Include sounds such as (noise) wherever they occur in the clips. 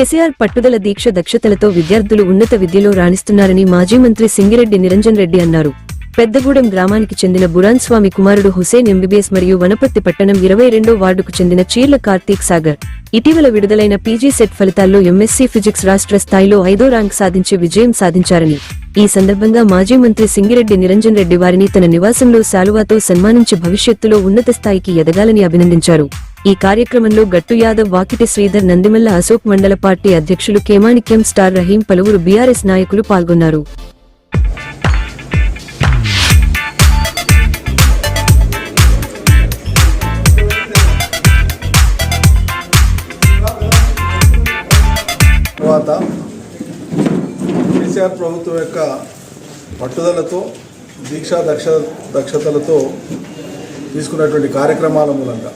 కెసిఆర్ పట్టుదల దీక్ష దక్షతలతో విద్యార్థులు ఉన్నత విద్యలో రాణిస్తున్నారని మాజీ మంత్రి సింగిరెడ్డి నిరంజన్ రెడ్డి అన్నారు. పెద్దగూడెం గ్రామానికి చెందిన బురాన్ స్వామి కుమారుడు హుసేన్ ఎంబీబీఎస్ మరియు వనపర్తి పట్టణం ఇరవై రెండో వార్డుకు చెందిన చీర్ల కార్తీక్ సాగర్. ఇటీవల విడుదలైన పీజీ సెట్ ఫలితాల్లో ఎంఎస్సీ ఫిజిక్స్ రాష్ట్ర స్థాయిలో ఐదో ర్యాంక్ సాధించి విజయం సాధించారని. ఈ సందర్భంగా మాజీ మంత్రి సింగిరెడ్డి నిరంజన్ రెడ్డి వారిని తన నివాసంలో శాలువాతో సన్మానించి భవిష్యత్తులో ఉన్నత స్థాయికి ఎదగాలని అభినందించారు. ఈ కార్యక్రమంలో గట్టు యాదవ్ వాకిటి శ్రీధర్ నందిమల్ల అశోక్ మండల పార్టీ అధ్యక్షులు కేమాణిక్యం స్టార్ రహీం పలువురు బీఆర్ఎస్ నాయకులు పాల్గొన్నారు. తర్వాత కేసీఆర్ ప్రభుత్వం యొక్క పట్టుదలతో దీక్షా దక్ష దక్షతలతో తీసుకున్నటువంటి కార్యక్రమాల మూలంగా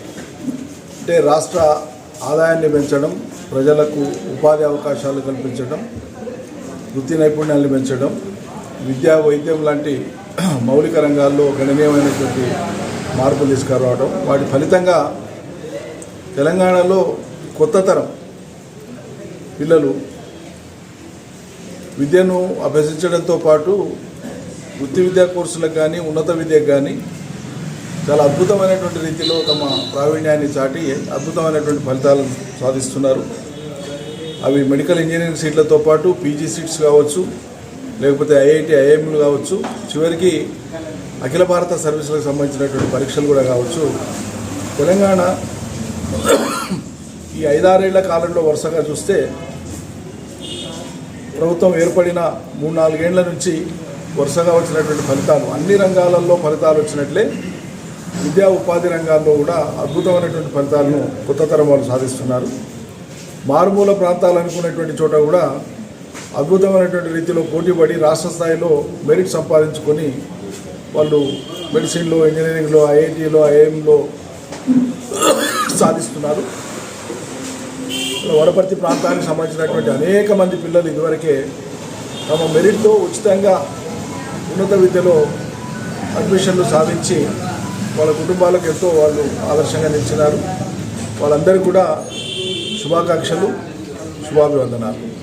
అంటే రాష్ట్ర ఆదాయాన్ని పెంచడం ప్రజలకు ఉపాధి అవకాశాలు కల్పించడం వృత్తి నైపుణ్యాలను పెంచడం విద్యా వైద్యం లాంటి (clears throat) మౌలిక రంగాల్లో గణనీయమైనటువంటి మార్పులు తీసుకురావడం వాటి ఫలితంగా తెలంగాణలో కొత్త తరం పిల్లలు విద్యను అభ్యసించడంతో పాటు వృత్తి విద్యా కోర్సులకు కానీ ఉన్నత విద్యకు కానీ చాలా అద్భుతమైనటువంటి రీతిలో తమ ప్రావీణ్యాన్ని చాటి అద్భుతమైనటువంటి ఫలితాలను సాధిస్తున్నారు. అవి మెడికల్ ఇంజనీరింగ్ సీట్లతో పాటు పీజీ సీట్స్ కావచ్చు లేకపోతే ఐఐటి ఐఐఎంలు కావచ్చు చివరికి అఖిల భారత సర్వీసులకు సంబంధించినటువంటి పరీక్షలు కూడా కావచ్చు. తెలంగాణ ఈ ఐదారేళ్ళ కాలంలో వరుసగా చూస్తే ప్రభుత్వం ఏర్పడిన మూడు నాలుగేళ్ళ నుంచి వరుసగా వచ్చినటువంటి ఫలితాలు అన్ని రంగాలలో ఫలితాలు వచ్చినట్లే విద్యా ఉపాధి రంగాల్లో కూడా అద్భుతమైనటువంటి ఫలితాలను కొత్త తరం వాళ్ళు సాధిస్తున్నారు. మారుమూల ప్రాంతాలు అనుకునేటువంటి చోట కూడా అద్భుతమైనటువంటి రీతిలో పోటీపడి రాష్ట్ర స్థాయిలో మెరిట్ సంపాదించుకొని వాళ్ళు మెడిసిన్లో ఇంజనీరింగ్లో ఐఐటీలో ఐఐఎంలో సాధిస్తున్నారు. వడపర్తి ప్రాంతానికి సంబంధించినటువంటి అనేక మంది పిల్లలు ఇదివరకే తమ మెరిట్తో ఉచితంగా ఉన్నత విద్యలో అడ్మిషన్లు సాధించి వాళ్ళ కుటుంబాలకు ఎంతో వాళ్ళు ఆదర్శంగా నిలిచినారు. వాళ్ళందరికీ కూడా శుభాకాంక్షలు శుభాభివందనాలు.